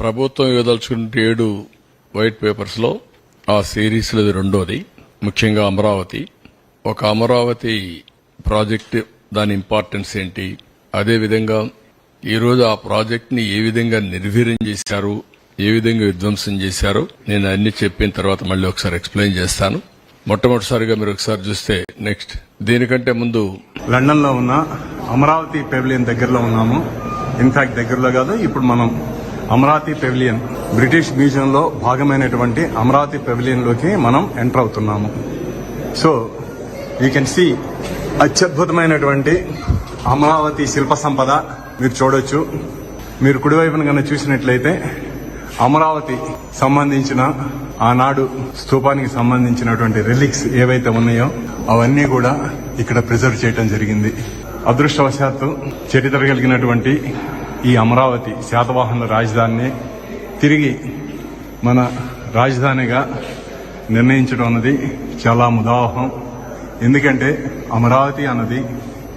ప్రభుత్వం ఇవ్వదలుచుకున్న ఏడు వైట్ పేపర్స్లో ఆ సిరీస్లో రెండోది ముఖ్యంగా అమరావతి. ఒక అమరావతి ప్రాజెక్ట్ దాని ఇంపార్టెన్స్ ఏంటి? అదేవిధంగా ఈరోజు ఆ ప్రాజెక్ట్ని ఏ విధంగా నిర్వీర్యం చేశారు? ఏ విధంగా విధ్వంసం చేశారు? నేను అన్ని చెప్పిన తర్వాత మళ్ళీ ఒకసారి ఎక్స్ప్లెయిన్ చేస్తాను. మొట్టమొదటిసారిగా మీరు ఒకసారి చూస్తే నెక్స్ట్. దీనికంటే ముందు లండన్లో ఉన్న అమరావతి పెవిలియన్ దగ్గరలో ఉన్నాము. ఇన్ఫాక్ట్ దగ్గరలో కాదు ఇప్పుడు మనం అమరావతి పెవిలియన్ బ్రిటిష్ మ్యూజియం లో భాగమైనటువంటి అమరావతి పెవిలియన్లోకి మనం ఎంటర్ అవుతున్నాము. సో యూ కెన్ సీ అత్యద్భుతమైనటువంటి అమరావతి శిల్ప సంపద మీరు చూడొచ్చు. మీరు కుడివైపున కనుక చూసినట్లయితే అమరావతి సంబంధించిన ఆనాడు స్థూపానికి సంబంధించినటువంటి రిలిక్స్ ఏవైతే ఉన్నాయో అవన్నీ కూడా ఇక్కడ ప్రిజర్వ్ చేయడం జరిగింది. అదృష్టవశాత్తు చరిత్ర కలిగినటువంటి ఈ అమరావతి శాతవాహనుల రాజధానిని తిరిగి మన రాజధానిగా నిర్ణయించడం అన్నది చాలా ముదావహం ఎందుకంటే అమరావతి అన్నది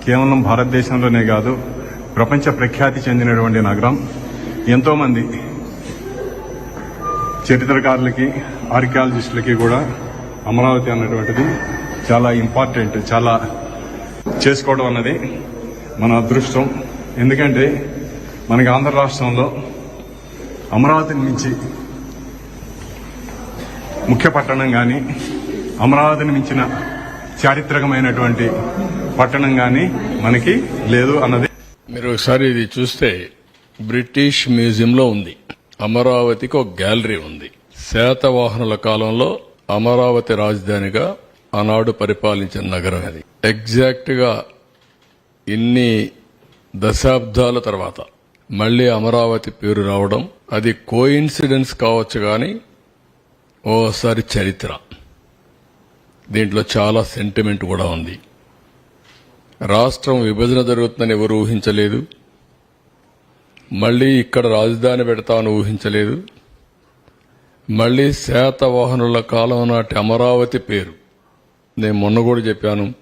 కేవలం భారతదేశంలోనే కాదు ప్రపంచ ప్రఖ్యాతి చెందినటువంటి నగరం. ఎంతోమంది చరిత్రకారులకి ఆర్కియాలజిస్టులకి కూడా అమరావతి అన్నటువంటిది చాలా ఇంపార్టెంట్ చాలా చేసుకోవడం అన్నది మన అదృష్టం. ఎందుకంటే మనకి ఆంధ్ర రాష్ట్రంలో అమరావతిని మించి ముఖ్య పట్టణం కానీ అమరావతిని మించిన చారిత్రకమైనటువంటి పట్టణం కానీ మనకి లేదు అన్నది. మీరు ఒకసారి ఇది చూస్తే బ్రిటిష్ మ్యూజియంలో ఉంది. అమరావతికి ఒక గ్యాలరీ ఉంది. శాతవాహనుల కాలంలో అమరావతి రాజధానిగా ఆనాడు పరిపాలించిన నగరం అది. ఎగ్జాక్ట్గా ఇన్ని దశాబ్దాల తర్వాత మళ్ళీ అమరావతి పేరు రావడం అది కోయిన్సిడెన్స్ కావచ్చు కానీ ఓసారి చరిత్ర. దీంట్లో చాలా సెంటిమెంట్ కూడా ఉంది. రాష్ట్రం విభజన జరుగుతుందని ఎవరు ఊహించలేదు. మళ్ళీ ఇక్కడ రాజధాని పెడతామని ఊహించలేదు. మళ్ళీ శాతవాహనుల కాలం నాటి అమరావతి పేరు. నేను మొన్న కూడా చెప్పాను.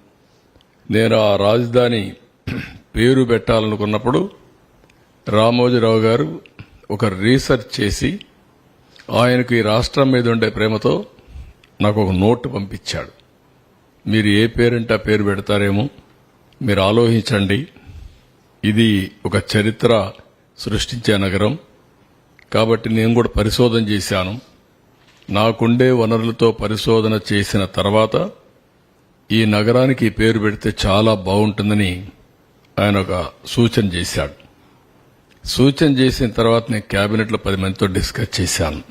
నేను ఆ రాజధాని పేరు పెట్టాలనుకున్నప్పుడు రామోజీరావు గారు ఒక రీసెర్చ్ చేసి ఆయనకు ఈ రాష్ట్రం మీద ఉండే ప్రేమతో నాకు ఒక నోటు పంపించాడు. మీరు ఏ పేరంటే ఆ పేరు పెడతారేమో మీరు ఆలోచించండి. ఇది ఒక చరిత్ర సృష్టించే నగరం. కాబట్టి నేను కూడా పరిశోధన చేశాను. నాకుండే వనరులతో పరిశోధన చేసిన తర్వాత ఈ నగరానికి పేరు పెడితే చాలా బాగుంటుందని ఆయన ఒక సూచన చేశాడు. సూచన చేసిన తర్వాత నేను క్యాబినెట్లో పది మందితో డిస్కస్ చేశాను.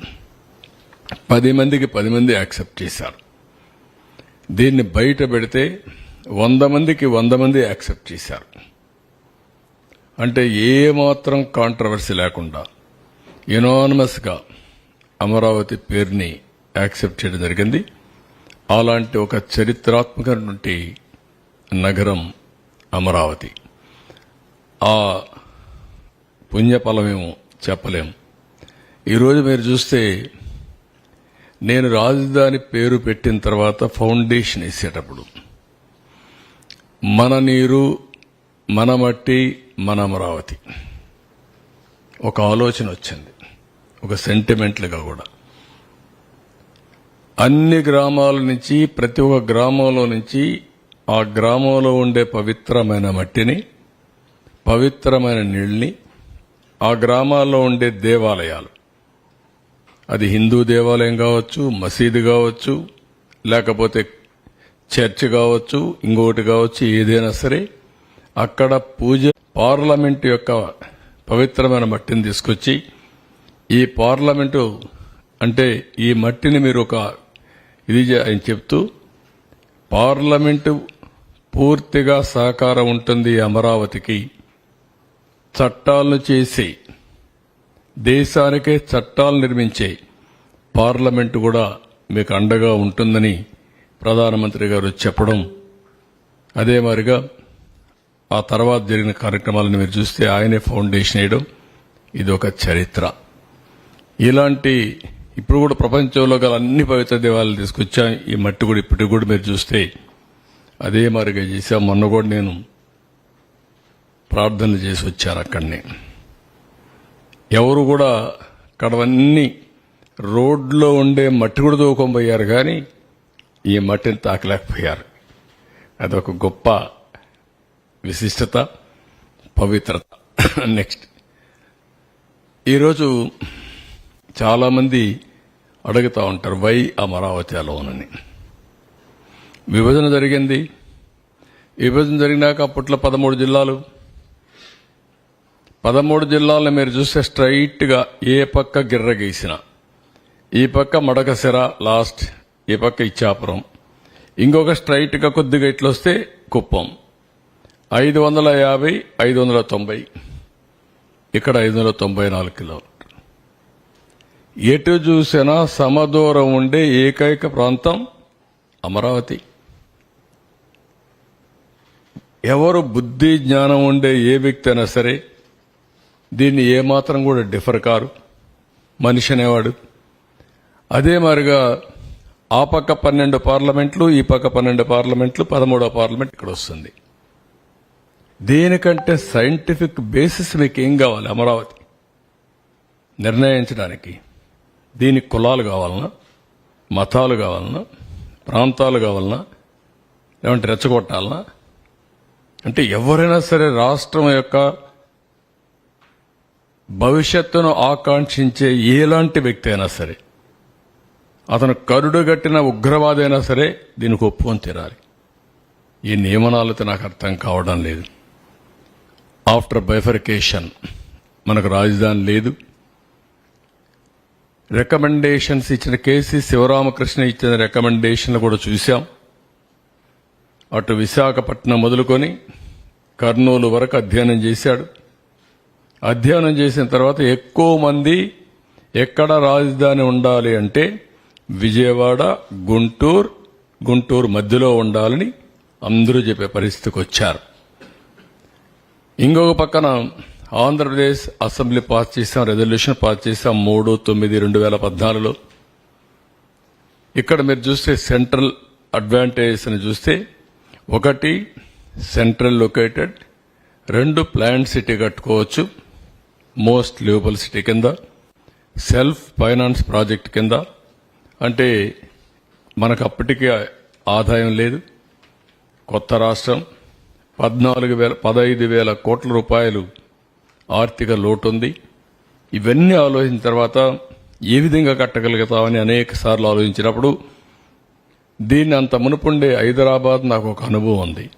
పది మందికి పది మంది యాక్సెప్ట్ చేశారు. దీన్ని బయట పెడితే వంద మందికి వంద మంది యాక్సెప్ట్ చేశారు. అంటే ఏమాత్రం కాంట్రవర్సీ లేకుండా యునానమస్గా అమరావతి పేరుని యాక్సెప్ట్ చేయడం జరిగింది. అలాంటి ఒక చరిత్రాత్మకటువంటి నగరం అమరావతి. ఆ పుణ్యఫలమేమో చెప్పలేము. ఈరోజు మీరు చూస్తే నేను రాజధాని పేరు పెట్టిన తర్వాత ఫౌండేషన్ వేసేటప్పుడు మన నీరు మన మట్టి మన అమరావతి. ఒక ఆలోచన వచ్చింది. ఒక సెంటిమెంట్లుగా కూడా. అన్ని గ్రామాల నుంచి ప్రతి ఒక్క గ్రామంలో నుంచి ఆ గ్రామంలో ఉండే పవిత్రమైన మట్టిని పవిత్రమైన నీళ్ళని ఆ గ్రామాల్లో ఉండే దేవాలయాలు. అది హిందూ దేవాలయం కావచ్చు మసీదు కావచ్చు లేకపోతే చర్చ్ కావచ్చు ఇంకొకటి కావచ్చు ఏదైనా సరే అక్కడ పూజ పార్లమెంట్ యొక్క పవిత్రమైన మట్టిని తీసుకొచ్చి ఈ పార్లమెంటు అంటే ఈ మట్టిని మీరు ఒక ఇది ఆయన చెప్తూ పార్లమెంటు పూర్తిగా సహకారం ఉంటుంది అమరావతికి. చట్టాలను చేసి దేశానికే చట్టాలు నిర్మించే పార్లమెంటు కూడా మీకు అండగా ఉంటుందని ప్రధానమంత్రి గారు చెప్పడం అదే మాదిరిగా ఆ తర్వాత జరిగిన కార్యక్రమాలను మీరు చూస్తే ఆయనే ఫౌండేషన్ వేయడం ఇది ఒక చరిత్ర. ఇలాంటి ఇప్పుడు కూడా ప్రపంచంలో గల అన్ని పవిత్ర దేవాలయాలు తీసుకొచ్చాం. ఈ మట్టి కూడా ఇప్పటికి కూడా మీరు చూస్తే అదే మాదిరిగా చేశాం. మొన్న కూడా నేను ప్రార్థనలు చేసి వచ్చారు అక్కడనే. ఎవరు కూడా అక్కడవన్నీ రోడ్లో ఉండే మట్టి కూడా తోకొనిపోయారు కానీ ఈ మట్టిని తాకలేకపోయారు. అదొక గొప్ప విశిష్టత పవిత్రత. నెక్స్ట్. ఈరోజు చాలామంది అడుగుతూ ఉంటారు వై అమరావతి అలోనని విభజన జరిగింది. విభజన జరిగినాక అప్పట్లో పదమూడు జిల్లాలు పదమూడు జిల్లాలను మీరు చూస్తే స్ట్రైట్గా ఏ పక్క గిర్ర గీసిన ఈ పక్క మడకసిర లాస్ట్ ఈ పక్క ఇచ్చాపురం. ఇంకొక స్ట్రైట్గా కొద్దిగా ఇట్లా వస్తే కుప్పం. ఐదు వందల యాభై ఐదు వందల తొంభై. ఇక్కడ ఐదు వందల తొంభై నాలుగు కిలోమీటర్. ఎటు చూసినా సమదూరం ఉండే ఏకైక ప్రాంతం అమరావతి. ఎవరు బుద్ధి జ్ఞానం ఉండే ఏ వ్యక్తి అయినా సరే దీన్ని ఏమాత్రం కూడా డిఫర్ కారు. మనిషి అనేవాడు. అదే మరిగా ఆ పక్క పన్నెండు పార్లమెంట్లు ఈ పక్క పన్నెండు పార్లమెంట్లు పదమూడో పార్లమెంట్ ఇక్కడ వస్తుంది. దీనికంటే సైంటిఫిక్ బేసిస్ మీకు ఏం కావాలి? అమరావతి. నిర్ణయించడానికి దీనికి కులాలు కావాలన్నా మతాలు కావాలన్నా ప్రాంతాలు కావాలన్నా లేదంటే రెచ్చగొట్టాలన్నా అంటే ఎవరైనా సరే రాష్ట్రం యొక్క భవిష్యత్తును ఆకాంక్షించే ఎలాంటి వ్యక్తి అయినా సరే అతను కరుడుగట్టిన ఉగ్రవాదైనా సరే దీనికి ఒప్పుకొని తీరాలి. ఈ నియమనాలతో నాకు అర్థం కావడం లేదు. ఆఫ్టర్ బైఫర్కేషన్ మనకు రాజధాని లేదు. రికమెండేషన్స్ ఇచ్చిన కేసీ శివరామకృష్ణ ఇచ్చిన రికమెండేషన్లు కూడా చూశాం. అటు విశాఖపట్నం మొదలుకొని కర్నూలు వరకు అధ్యయనం చేశాడు. అధ్యయనం చేసిన తర్వాత ఎక్కువ మంది ఎక్కడ రాజధాని ఉండాలి అంటే విజయవాడ గుంటూరు గుంటూరు మధ్యలో ఉండాలని అందరూ చెప్పే పరిస్థితికి వచ్చారు. ఇంకొక పక్కన ఆంధ్రప్రదేశ్ అసెంబ్లీ పాస్ చేసాం రెజల్యూషన్ పాస్ చేసాం మూడు తొమ్మిది రెండు వేల పద్నాలుగులో. ఇక్కడ మీరు చూస్తే సెంట్రల్ అడ్వాంటేజెస్ అని చూస్తే ఒకటి సెంట్రల్ లొకేటెడ్ రెండు ప్లాంట్ సిటీ కట్టుకోవచ్చు. మోస్ట్ లివబుల్ సిటీ కింద సెల్ఫ్ ఫైనాన్స్ ప్రాజెక్ట్ కింద. అంటే మనకు అప్పటికే ఆదాయం లేదు కొత్త రాష్ట్రం. పద్నాలుగు వేల పదహైదు వేల కోట్ల రూపాయలు ఆర్థిక లోటు ఉంది ఇవన్నీ ఆలోచించిన తర్వాత ఏ విధంగా కట్టగలుగుతామని అనేక సార్లు ఆలోచించినప్పుడు దీన్ని అంత మునుపుండే హైదరాబాద్ నాకు ఒక అనుభవం ఉంది.